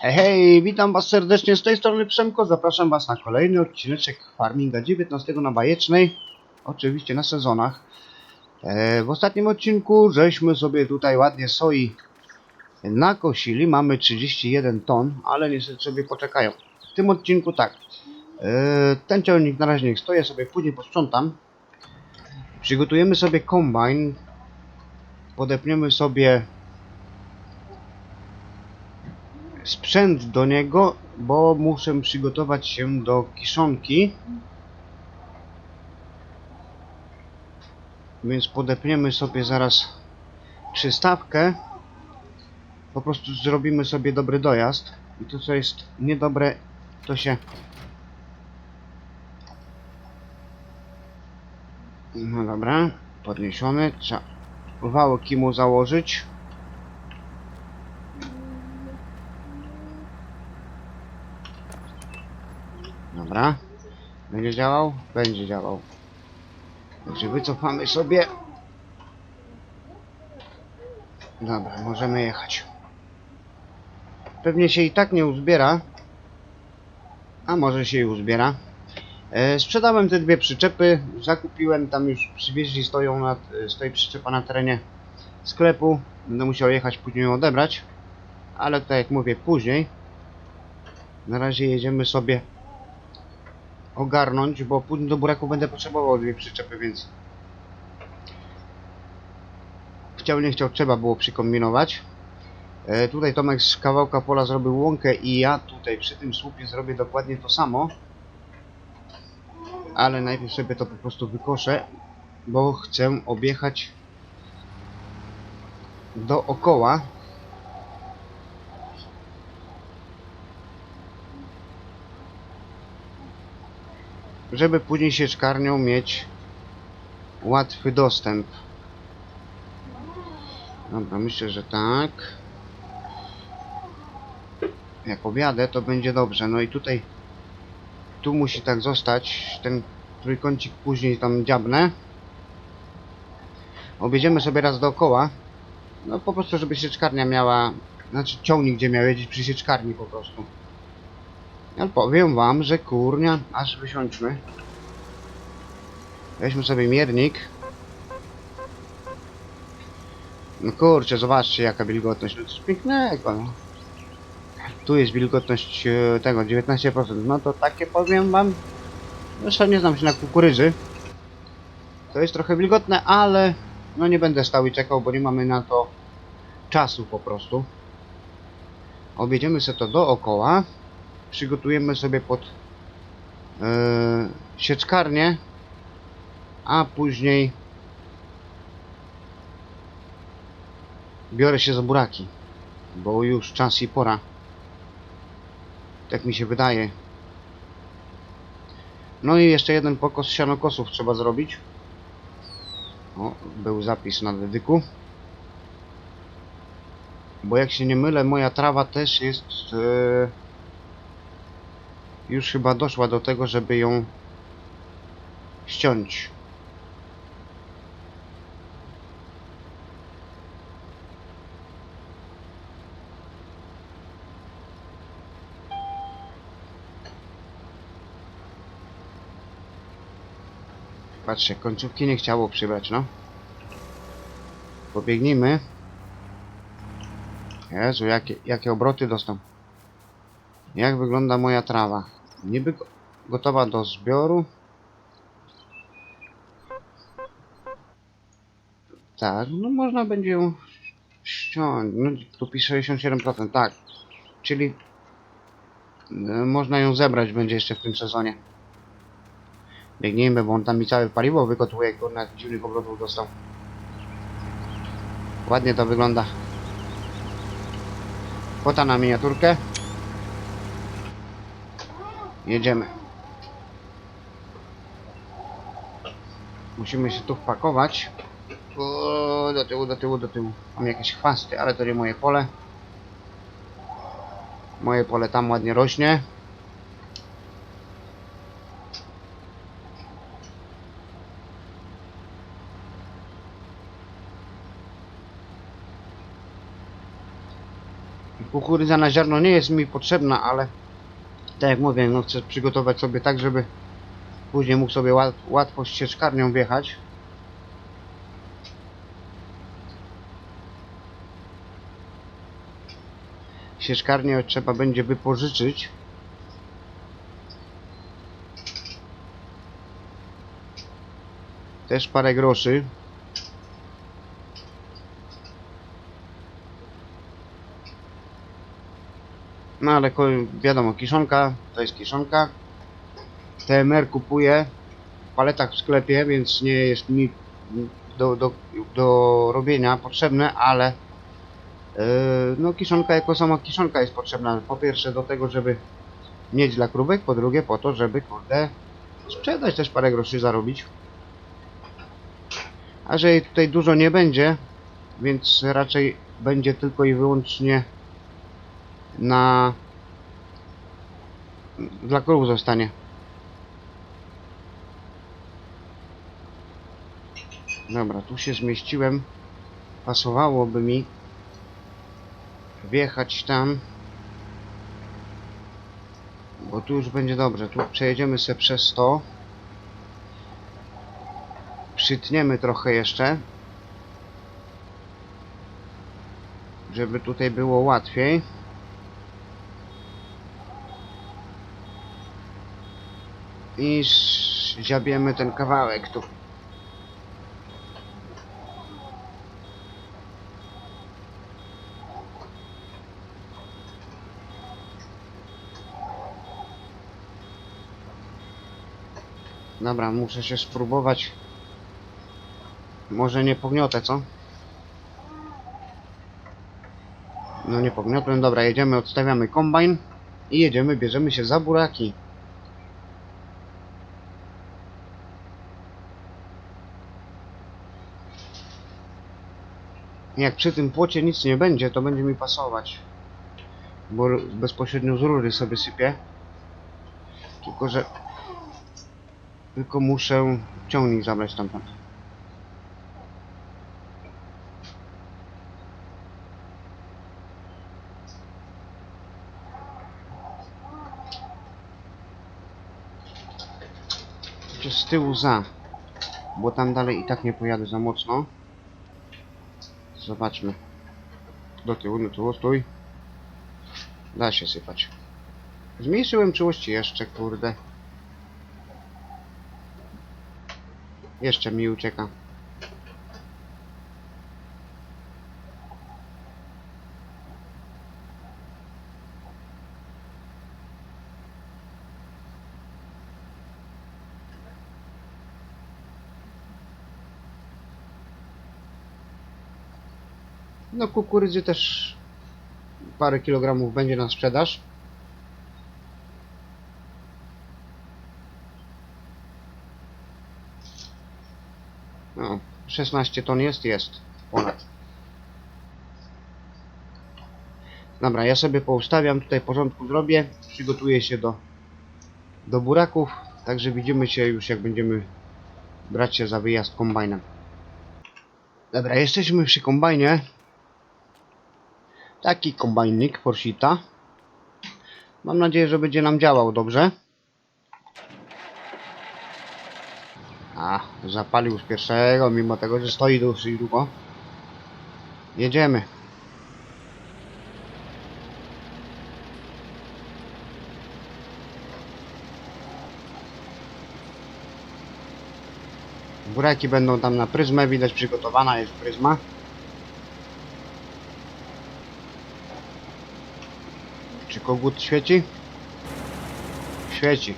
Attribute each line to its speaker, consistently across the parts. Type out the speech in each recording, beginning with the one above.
Speaker 1: Hej, hej, witam was serdecznie z tej strony Przemko, zapraszam was na kolejny odcineczek Farminga 19 na Bajecznej, oczywiście na sezonach. E, w ostatnim odcinku żeśmy sobie tutaj ładnie soi nakosili, mamy 31 ton, ale niestety sobie poczekają. W tym odcinku tak, e, ten ciągnik na razie niech stoi, sobie później posprzątam. Przygotujemy sobie kombajn, podepniemy sobie sprzęt do niego, bo muszę przygotować się do kiszonki. Więc podepniemy sobie zaraz przystawkę. Po prostu zrobimy sobie dobry dojazd. I to co jest niedobre, to się... No dobra, podniesiony. Trzeba wałki mu założyć. Dobra. Będzie działał? Będzie działał. Także wycofamy sobie. Dobra, możemy jechać. Pewnie się i tak nie uzbiera. A może się i uzbiera. E, sprzedałem te dwie przyczepy. Zakupiłem, tam już przywieźli, stoją na, e, stoi przyczepa na terenie sklepu. Będę musiał jechać później ją odebrać. Ale tak jak mówię, później. Na razie jedziemy sobie ogarnąć, bo do buraku będę potrzebował dwie przyczepy, więc chciał nie chciał, trzeba było przykombinować. E, tutaj Tomek z kawałka pola zrobił łąkę i ja tutaj przy tym słupie zrobię dokładnie to samo. Ale najpierw sobie to po prostu wykoszę, bo chcę objechać dookoła. Żeby później sieczkarnią mieć łatwy dostęp. Dobra, myślę, że tak. Jak objadę, to będzie dobrze. No i tutaj tu musi tak zostać. Ten trójkącik później tam dziabnę. Objedziemy sobie raz dookoła. No po prostu, żeby sieczkarnia miała... Znaczy ciągnik, gdzie miał jeździć przy sieczkarni po prostu. Ale powiem wam, że kurnia, aż wysiądźmy. Weźmy sobie miernik. No kurczę, zobaczcie jaka wilgotność. No coś pięknego, no. Tu jest wilgotność e, tego 19%. No to takie powiem wam. Zresztą nie znam się na kukurydzy. To jest trochę wilgotne, ale no nie będę stał i czekał, bo nie mamy na to czasu po prostu. Objedziemy sobie to dookoła przygotujemy sobie pod yy, sieczkarnię, a później biorę się za buraki, bo już czas i pora. Tak mi się wydaje. No i jeszcze jeden pokos sianokosów trzeba zrobić. O, był zapis na dedyku. Bo jak się nie mylę, moja trawa też jest... Yy, już chyba doszła do tego, żeby ją ściąć. Patrzcie, końcówki nie chciało przybrać, no. Pobiegnijmy. Jezu, jakie, jakie obroty dostał. Jak wygląda moja trawa? Niby go- gotowa do zbioru. Tak, no można będzie ją ściągnąć. Tu pisze 67%, tak. Czyli e, można ją zebrać będzie jeszcze w tym sezonie. Biegnijmy, bo on tam mi całe paliwo wygotuje, jak na dziwnych obrotów dostał. Ładnie to wygląda. Fota na miniaturkę. Jedziemy. Musimy się tu wpakować. Do tyłu, do tyłu, do tyłu. Mam jakieś chwasty, ale to nie moje pole. Moje pole tam ładnie rośnie. kukurydza na ziarno nie jest mi potrzebna, ale tak jak mówię, no chcę przygotować sobie tak, żeby później mógł sobie łat, łatwo ścieczkarnią wjechać. Sieczkarnię trzeba będzie wypożyczyć. Też parę groszy. No ale wiadomo, kiszonka to jest kiszonka. TMR kupuję w paletach w sklepie, więc nie jest mi do, do, do robienia potrzebne, ale yy, no kiszonka jako sama kiszonka jest potrzebna. Po pierwsze do tego, żeby mieć dla krówek, po drugie po to, żeby kurde sprzedać też parę groszy zarobić. A że jej tutaj dużo nie będzie, więc raczej będzie tylko i wyłącznie na dla krów zostanie. Dobra, tu się zmieściłem. Pasowałoby mi wjechać tam. Bo tu już będzie dobrze. Tu przejedziemy sobie przez to. Przytniemy trochę jeszcze. Żeby tutaj było łatwiej. I ziabiemy ten kawałek tu. Dobra, muszę się spróbować. Może nie pogniotę, co? No nie pogniotłem. Dobra, jedziemy, odstawiamy kombajn i jedziemy, bierzemy się za buraki. Jak przy tym płocie nic nie będzie, to będzie mi pasować. Bo bezpośrednio z rury sobie sypię. Tylko, że... Tylko muszę ciągnik zabrać stamtąd. Czy z tyłu za? Bo tam dalej i tak nie pojadę za mocno. Zobaczmy. Do tyłu, do tyłu, stój. Da się sypać. Zmniejszyłem czułości jeszcze, kurde. Jeszcze mi ucieka. No kukurydzy też parę kilogramów będzie na sprzedaż. No, 16 ton jest, jest. Ponad. Dobra, ja sobie poustawiam, tutaj porządku zrobię. Przygotuję się do, do buraków. Także widzimy się już jak będziemy brać się za wyjazd kombajnem. Dobra, jesteśmy przy kombajnie. Taki kombajnik Porshita. Mam nadzieję, że będzie nam działał dobrze. A, zapalił z pierwszego, mimo tego, że stoi dosyć długo. Jedziemy. Buraki będą tam na pryzmę, widać przygotowana jest pryzma. Kogut świeci? Świeci.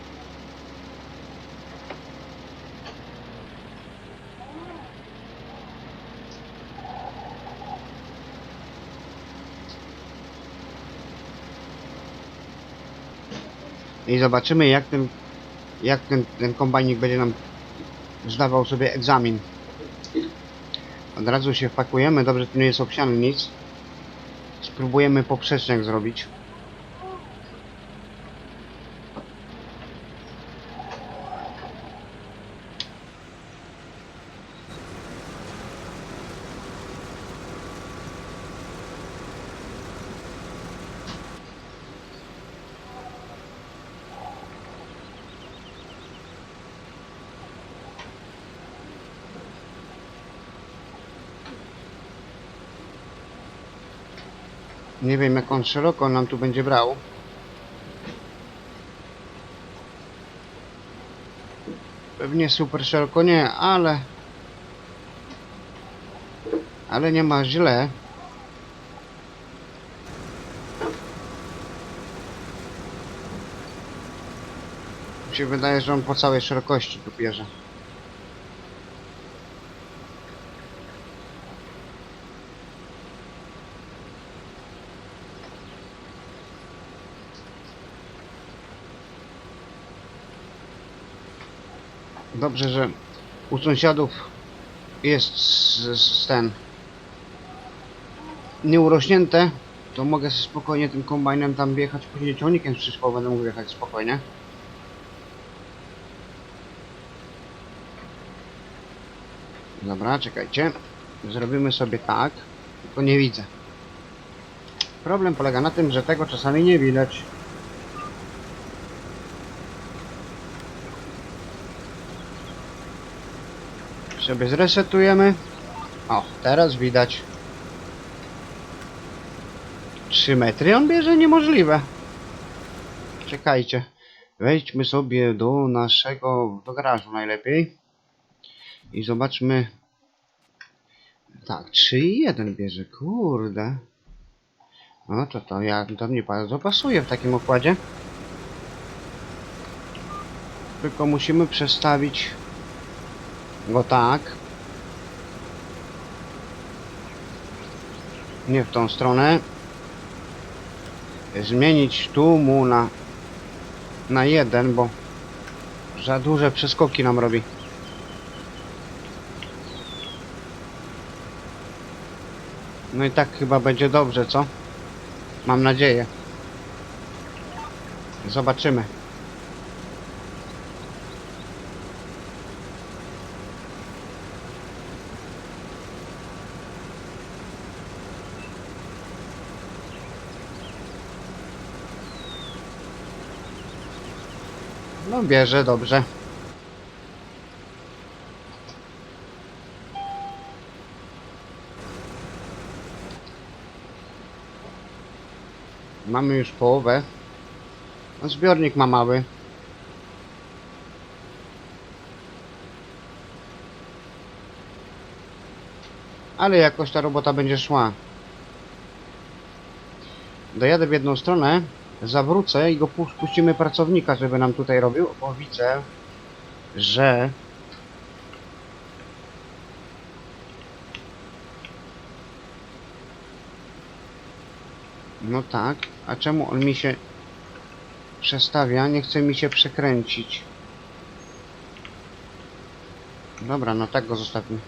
Speaker 1: I zobaczymy jak ten, jak ten, ten kombajnik będzie nam zdawał sobie egzamin. Od razu się wpakujemy, dobrze tu nie jest obsiany nic. Spróbujemy poprzeczniak zrobić. Wiem jak on szeroko nam tu będzie brał. Pewnie super szeroko nie, ale... Ale nie ma źle. Mi się wydaje, że on po całej szerokości tu bierze. Dobrze, że u sąsiadów jest ten nieurośnięte, to mogę sobie spokojnie tym kombajnem tam wjechać, później ciągnikiem wszystko będę mógł jechać spokojnie. Dobra, czekajcie. Zrobimy sobie tak, tylko nie widzę. Problem polega na tym, że tego czasami nie widać. Sobie zresetujemy. O, teraz widać. 3 metry on bierze niemożliwe. Czekajcie. Wejdźmy sobie do naszego, do garażu najlepiej. I zobaczmy. Tak, 3,1 bierze, kurde. No to to ja, to mnie bardzo pasuje w takim układzie. Tylko musimy przestawić go tak. Nie w tą stronę. Zmienić tu mu na na jeden, bo za duże przeskoki nam robi. No i tak chyba będzie dobrze, co? Mam nadzieję. Zobaczymy. No bierze, dobrze. Mamy już połowę. No, zbiornik ma mały. Ale jakoś ta robota będzie szła. Dojadę w jedną stronę, zawrócę i go pu- puścimy pracownika, żeby nam tutaj robił, bo widzę, że no tak, a czemu on mi się przestawia? Nie chce mi się przekręcić. Dobra, no tak go zostawmy.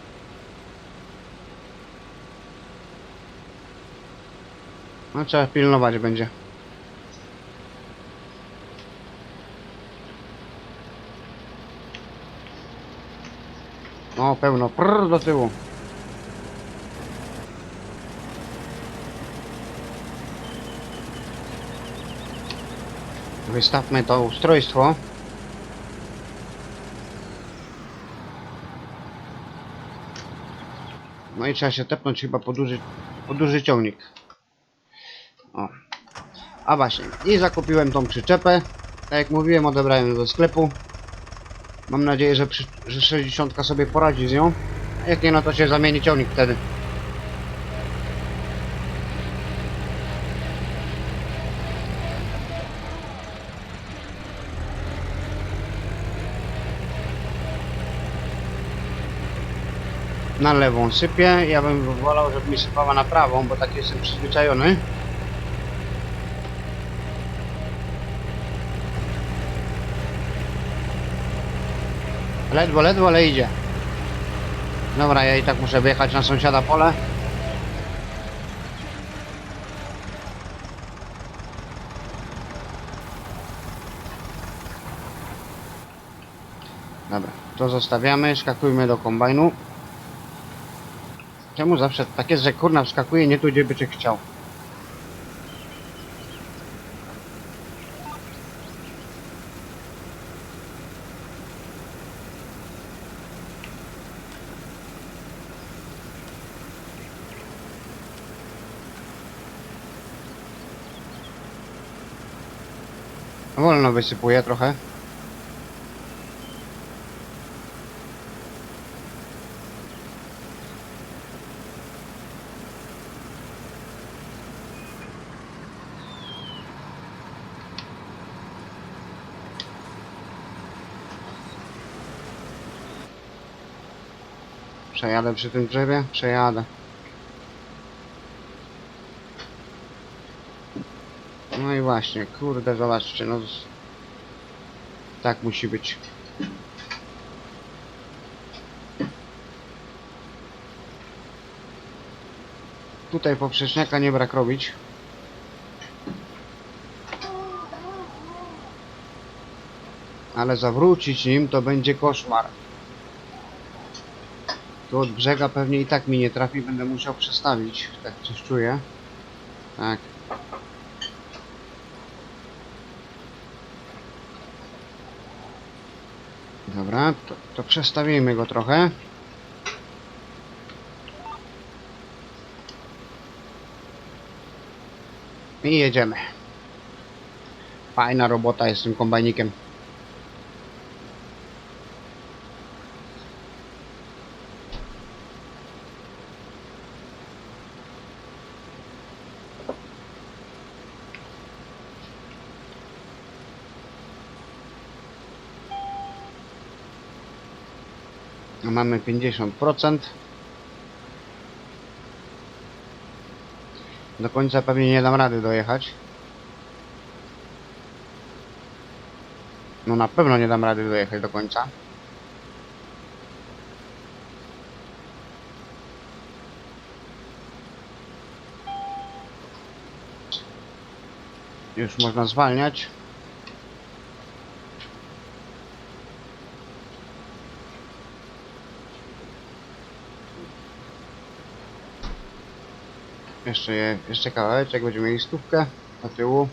Speaker 1: No trzeba pilnować będzie. O, pełno. Prr do tyłu. Wystawmy to ustrojstwo. No i trzeba się tepnąć chyba po duży, po duży ciągnik. O. A właśnie, i zakupiłem tą przyczepę. Tak jak mówiłem, odebrałem do sklepu. Mam nadzieję, że, przy, że 60 sobie poradzi z nią. A jak nie, no to się zamieni ciągnik wtedy. Na lewą sypię. Ja bym wolał, żeby mi sypała na prawą, bo tak jestem przyzwyczajony. Ledwo, ledwo, ale idzie. Dobra, ja i tak muszę wyjechać na sąsiada pole. Dobra, to zostawiamy, skakujmy do kombajnu. Czemu zawsze tak jest, że kurna wskakuje nie tu, gdzie by cię chciał? Wolno wysypuję trochę. Przejadę przy tym drzewie? Przejadę. No i właśnie, kurde, zobaczcie, no... Tak musi być. Tutaj poprzeczniaka nie brak robić. Ale zawrócić nim to będzie koszmar. Tu od brzega pewnie i tak mi nie trafi, będę musiał przestawić. Tak coś czuję. Tak. Dobra, to, to przestawimy go trochę. I jedziemy. Fajna robota jest z tym kombajnikiem. Mamy 50%. Do końca pewnie nie dam rady dojechać. No na pewno nie dam rady dojechać do końca. Już można zwalniać. Jeszcze, je, jeszcze kawałeczek, będziemy mieli stówkę do tyłu.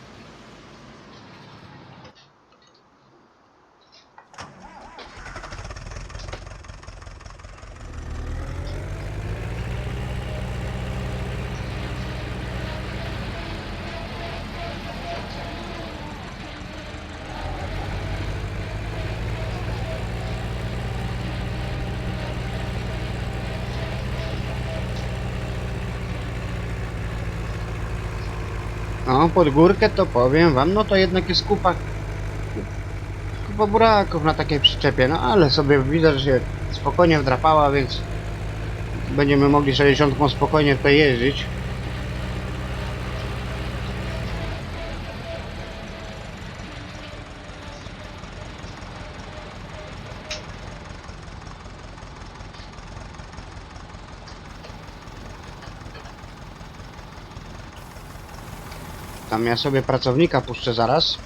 Speaker 1: Pod górkę to powiem wam, no to jednak jest kupa... Kupa buraków na takiej przyczepie, no ale sobie widzę, że się spokojnie wdrapała, więc... Będziemy mogli 60 spokojnie tutaj jeździć. Tam ja sobie pracownika puszczę zaraz.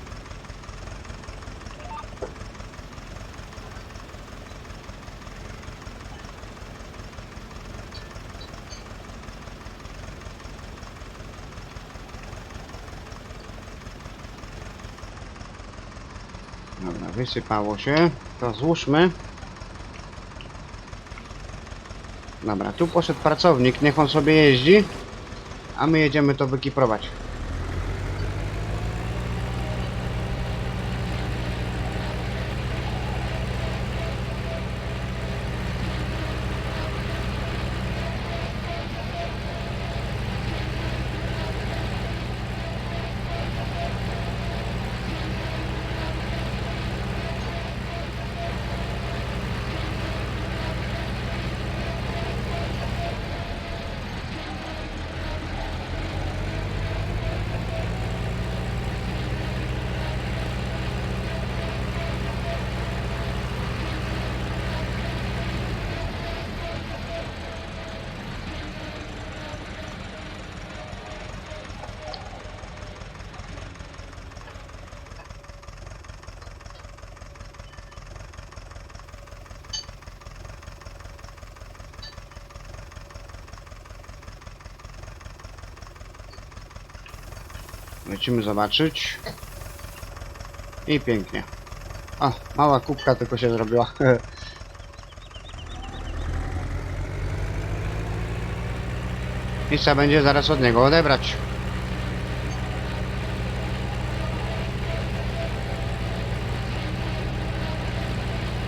Speaker 1: Dobra, wysypało się. To złóżmy. Dobra, tu poszedł pracownik, niech on sobie jeździ. A my jedziemy to wykiprować. Lecimy zobaczyć. I pięknie. A, mała kubka tylko się zrobiła. I trzeba będzie zaraz od niego odebrać.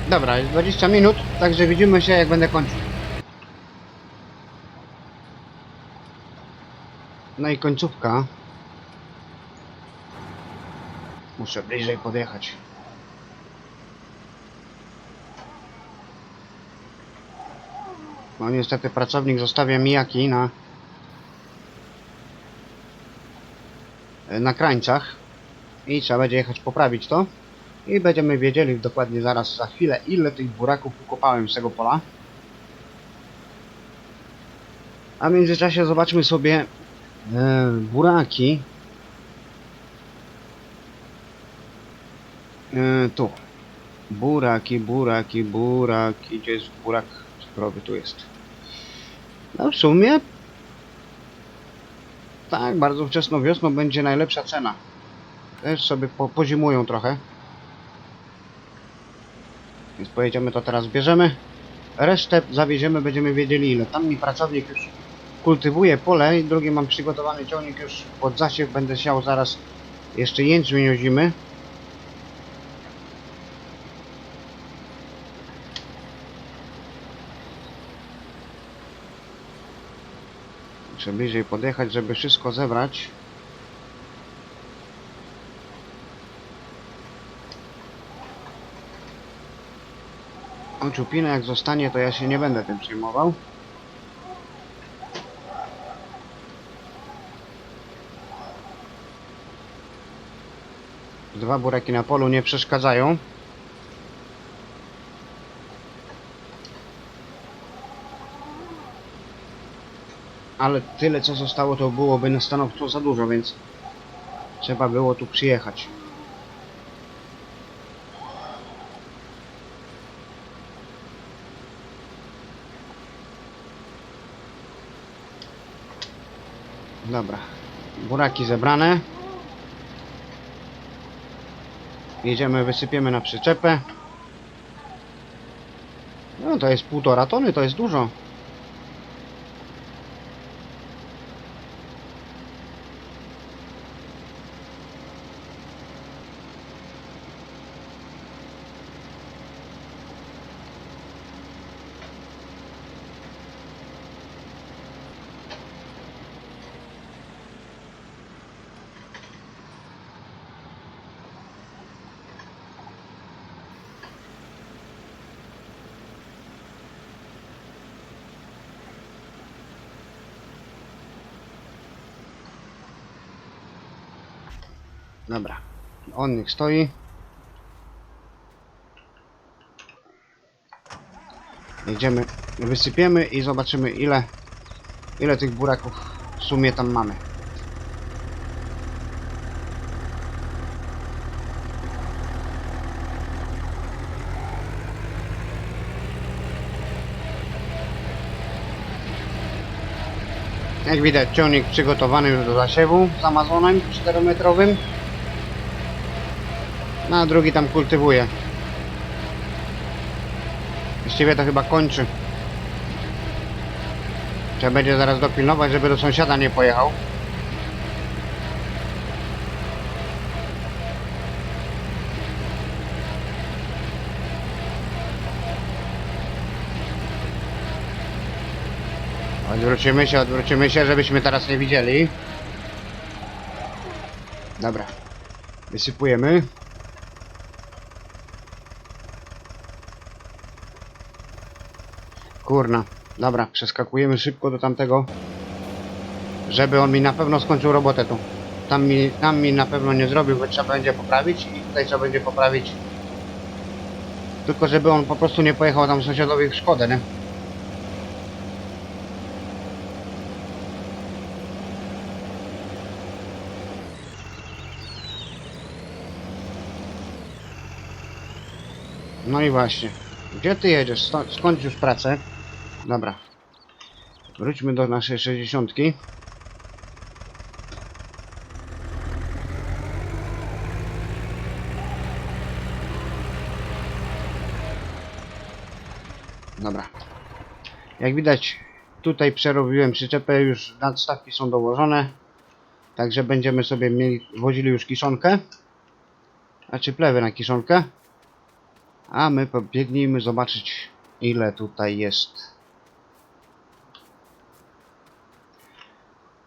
Speaker 1: Dobra, jest 20 minut, także widzimy się jak będę kończył. No i końcówka. Muszę bliżej podjechać. No niestety pracownik zostawia mijaki na na krańcach i trzeba będzie jechać poprawić to. I będziemy wiedzieli dokładnie zaraz za chwilę ile tych buraków ukopałem z tego pola. A w międzyczasie zobaczmy sobie e, buraki e, tu buraki, buraki, buraki gdzie jest burak cukrowy, tu jest no w sumie tak, bardzo wczesną wiosną będzie najlepsza cena. Też sobie po, pozimują trochę. Więc pojedziemy to teraz bierzemy. Resztę zawieziemy, będziemy wiedzieli ile. Tam mi pracownik już kultywuje pole i drugi mam przygotowany ciągnik już pod zasiew. Będę siał zaraz jeszcze jęczmień ozimy. Muszę bliżej podjechać, żeby wszystko zebrać. Oczupina jak zostanie, to ja się nie będę tym przejmował. Dwa buraki na polu nie przeszkadzają. Ale tyle co zostało to byłoby na stanowczo za dużo, więc trzeba było tu przyjechać. Dobra, buraki zebrane. Jedziemy, wysypiemy na przyczepę. No to jest półtora tony, to jest dużo. Dobra, on niech stoi. Jedziemy, wysypiemy i zobaczymy ile, ile tych buraków w sumie tam mamy. Jak widać ciągnik przygotowany już do zasiewu z Amazonem 4-metrowym. No a drugi tam kultywuje. Właściwie to chyba kończy. Trzeba będzie zaraz dopilnować, żeby do sąsiada nie pojechał. Odwrócimy się, odwrócimy się, żebyśmy teraz nie widzieli. Dobra. Wysypujemy. Kurna. Dobra, przeskakujemy szybko do tamtego. Żeby on mi na pewno skończył robotę tu. Tam mi, tam mi na pewno nie zrobił, bo trzeba będzie poprawić i tutaj trzeba będzie poprawić. Tylko żeby on po prostu nie pojechał tam sąsiadowi w szkodę, nie? No i właśnie. Gdzie ty jedziesz? Sto- już pracę. Dobra. Wróćmy do naszej 60. Dobra. Jak widać, tutaj przerobiłem przyczepę, już nadstawki są dołożone. Także będziemy sobie mieli, wozili już kiszonkę. Znaczy plewy na kiszonkę. A my pobiegnijmy zobaczyć ile tutaj jest.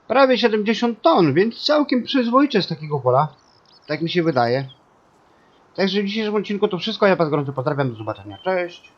Speaker 1: Prawie 70 ton, więc całkiem przyzwoicie z takiego pola. Tak mi się wydaje. Także w dzisiejszym odcinku to wszystko. Ja Was gorąco pozdrawiam. Do zobaczenia. Cześć.